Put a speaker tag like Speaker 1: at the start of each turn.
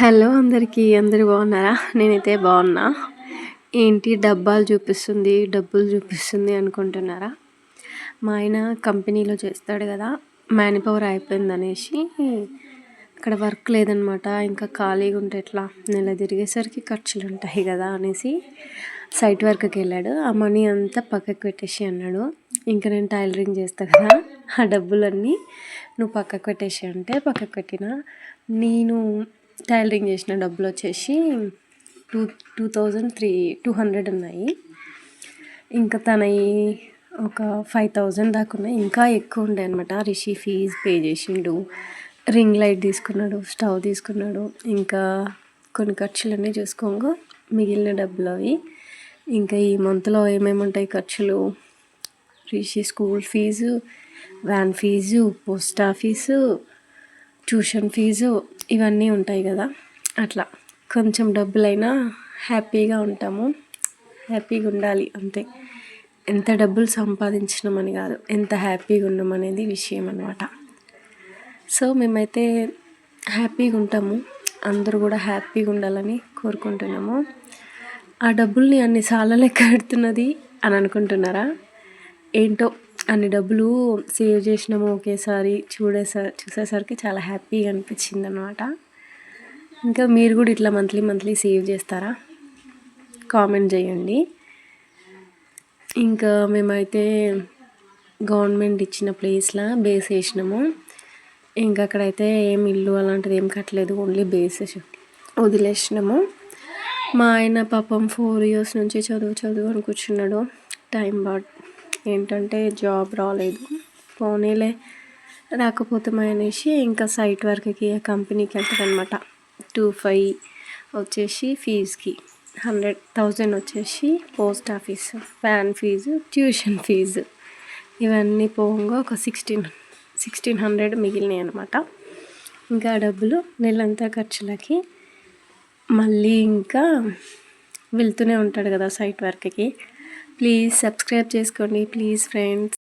Speaker 1: Hello అందరికీ అందరు బాగున్నారా? నేనైతే బాగున్నా. ఏంటి డబ్బాలు చూపిస్తుంది డబ్బులు చూపిస్తుంది అనుకుంటున్నారా? మా ఆయన కంపెనీలో చేస్తాడు కదా మ్యాన్ పవర్ అయిపోయింది అనేసి. అక్కడ వర్క్ లేదనమాట ఇంకా ఖాళీగా ఉంటే ఎట్లా? నెల తిరిగేసరికి ఖర్చులు ఉంటాయి కదా అనేసి సైట్ వర్క్కి వెళ్ళాడు. ఆ మనీ అంతా పక్కకు పెట్టేసి అన్నాడు. ఇంకా నేను టైలరింగ్ చేస్తా కదా ఆ డబ్బులన్నీ నువ్వు పక్కకు పెట్టేసి అంటే పక్కకు పెట్టిన. నేను టైలరింగ్ చేసిన డబ్బులు వచ్చేసి two two thousand three two hundred ఉన్నాయి. ఇంకా తనవి ఒక ఫైవ్ థౌజండ్ దాకా ఉన్నాయి. ఇంకా ఎక్కువ ఉండే అనమాట రిషి ఫీజ్ పే చేసిండు. రింగ్ లైట్ తీసుకున్నాడు స్టవ్ తీసుకున్నాడు. ఇంకా కొన్ని ఖర్చులన్నీ చూసుకోగా మిగిలిన డబ్బులు అవి. ఇంకా ఈ మంత్లో ఏమేమి ఉంటాయి ఖర్చులు? Rishi school fee van fee post office tuition fee ఇవన్నీ ఉంటాయి కదా. అట్లా. కొంచెం డబ్బులైనా హ్యాపీగా ఉంటాము. హ్యాపీగా ఉండాలి అంతే. ఎంత డబ్బులు సంపాదించినామని కాదు ఎంత హ్యాపీగా ఉన్నాం అనేది విషయం అనమాట సో మేమైతే హ్యాపీగా ఉంటాము. అందరూ కూడా హ్యాపీగా ఉండాలని కోరుకుంటున్నాము. ఆ డబ్బుల్ని అన్నిసార్లు లెక్క పెడుతున్నది అని అనుకుంటున్నారా? ఏంటో అన్ని డబ్బులు సేవ్ చేసినాము ఒకేసారి చూడేసా చూసేసరికి చాలా హ్యాపీగా అనిపించింది అనమాట ఇంకా మీరు కూడా ఇట్లా మంత్లీ మంత్లీ సేవ్ చేస్తారా? కామెంట్ చేయండి. ఇంకా మేమైతే గవర్నమెంట్ ఇచ్చిన ప్లేస్లో బేస్ వేసినాము. ఇంకా అక్కడైతే ఏం ఇల్లు అలాంటిది ఏం కట్టలేదు ఓన్లీ బేస్ వదిలేసినాము. మా ఆయన పాపం ఫోర్ ఇయర్స్ నుంచి చదువు చదువు అని కూర్చున్నాడు. టైం బాట్ ఏంటంటే జాబ్ రాలేదు. పోనీలే రాకపోతే అనేసి ఇంకా సైట్ వర్క్కి కంపెనీకి వెళ్తాడనమాట టూ ఫైవ్ వచ్చేసి ఫీజుకి హండ్రెడ్ థౌజండ్ వచ్చేసి post office van fee tuition fee. ఇవన్నీ పోగా ఒక సిక్స్టీన్ సిక్స్టీన్ హండ్రెడ్ మిగిలినాయి అనమాట ఇంకా డబ్బులు నెలంతా ఖర్చులకి మళ్ళీ ఇంకా వెళ్తూనే ఉంటాడు కదా సైట్ వర్క్కి. ప్లీజ్ సబ్స్క్రైబ్ చేసుకోండి ప్లీజ్ ఫ్రెండ్స్